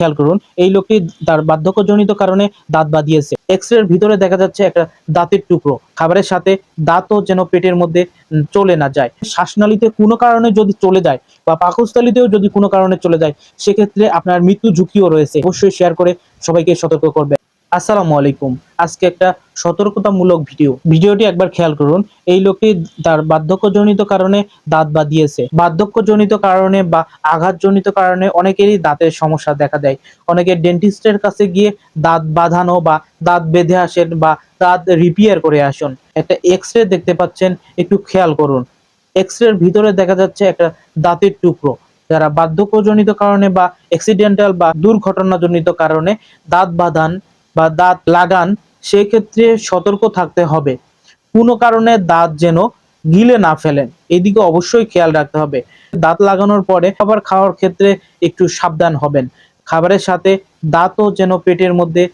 খেয়াল করুন, এই লোকটি তার বার্ধক্যজনিত কারণে দাঁত বাঁধিয়েছে। এক্স রের ভিতরে দেখা যাচ্ছে একটা দাঁতের টুকরো। খাবারের সাথে দাঁতও যেন পেটের মধ্যে চলে না যায়। শ্বাসনালীতে কোনো কারণে যদি চলে যায় বা পাকস্থলীতেও যদি কোনো কারণে চলে যায়, সেক্ষেত্রে আপনার মৃত্যু ঝুঁকিও রয়েছে। অবশ্যই শেয়ার করে সবাইকে সতর্ক করবে আসসালামু আলাইকুম। আজকে একটা সতর্কতামূলক ভিডিও। ভিডিওটি একবার খেয়াল করুন। এই লোকটি তার বার্ধক্যজনিত কারণে দাঁত বাঁধিয়েছে। বার্ধক্যজনিত কারণে বা আঘাতজনিত কারণে অনেকেরই দাঁতের সমস্যা দেখা দেয়। অনেকে ডেন্টিস্টের কাছে গিয়ে দাঁত বাঁধানো বা দাঁত বেঁধে আসেন বা দাঁত রিপেয়ার করে আসুন। একটা এক্স রে দেখতে পাচ্ছেন, একটু খেয়াল করুন। এক্স ভিতরে দেখা যাচ্ছে একটা দাঁতের টুকরো। যারা বার্ধক্যজনিত কারণে বা অ্যাক্সিডেন্টাল বা দুর্ঘটনাজনিত কারণে দাঁত বাঁধান বা দাঁত লাগান, সেক্ষেত্রে সতর্ক থাকতে হবে। কোনো কারণে দাঁত যেন গিলে না ফেলেন, এদিকে অবশ্যই খেয়াল রাখতে হবে। দাঁত লাগানোর পরে খাবার খাওয়ার ক্ষেত্রে একটু সাবধান হবেন। খাবারের সাথে দাঁতও যেন পেটের মধ্যে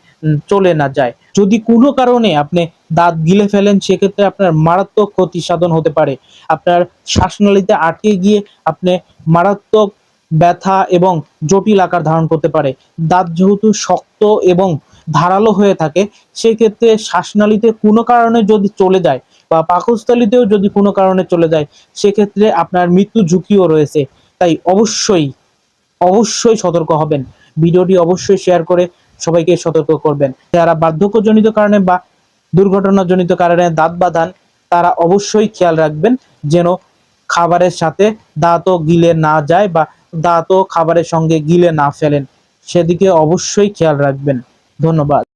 চলে না যায়। যদি কোনো কারণে আপনি দাঁত গিলে ফেলেন, সেক্ষেত্রে আপনার মারাত্মক ক্ষতি সাধন হতে পারে। আপনার শ্বাসনালীতে আটকে গিয়ে আপনি মারাত্মক ব্যথা এবং জটিল আকার ধারণ করতে পারে। দাঁত যেহেতু শক্ত এবং ধারালো হয়ে থাকে, সেক্ষেত্রে শ্বাসনালীতে কোনো কারণে যদি চলে যায় বা পাকস্থলীতেও যদি কোনো কারণে চলে যায়, সেক্ষেত্রে আপনার মৃত্যু ঝুঁকিও রয়েছে। তাই অবশ্যই অবশ্যই সতর্ক হবেন। ভিডিওটি অবশ্যই শেয়ার করে সবাইকে সতর্ক করবেন। যারা বার্ধক্যজনিত কারণে বা দুর্ঘটনাজনিত কারণে দাঁত বাঁধান, তারা অবশ্যই খেয়াল রাখবেন যেন খাবারের সাথে দাঁতও গিলে না যায় বা দাঁতও খাবারের সঙ্গে গিলে না ফেলেন। সেদিকে অবশ্যই খেয়াল রাখবেন। ধন্যবাদ।